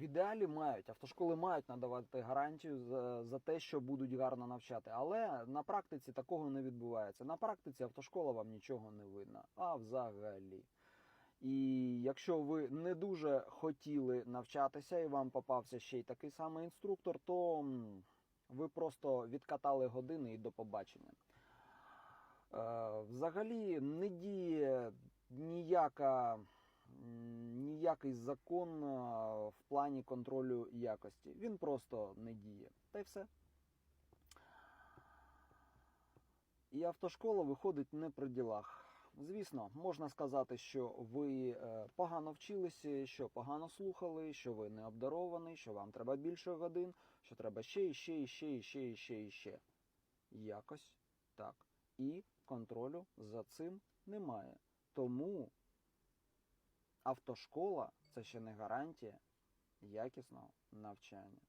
В ідеалі мають, автошколи мають надавати гарантію за, за те, що будуть гарно навчати. Але на практиці такого не відбувається. На практиці автошкола вам нічого не видно. А взагалі. І якщо ви не дуже хотіли навчатися і вам попався ще й такий самий інструктор, то ви просто відкатали години і до побачення. Е, Взагалі не діє ніяка, ніякий закон е, в плані контролю якості. Він просто не діє. Та й все. І автошкола виходить не при ділах. Звісно, можна сказати, що ви е, погано вчилися, що погано слухали, що ви не обдарований, що вам треба більше годин, що треба ще і ще і ще і ще і ще і ще. Якось так. І контролю за цим немає. Тому автошкола це ще не гарантія якісного навчання.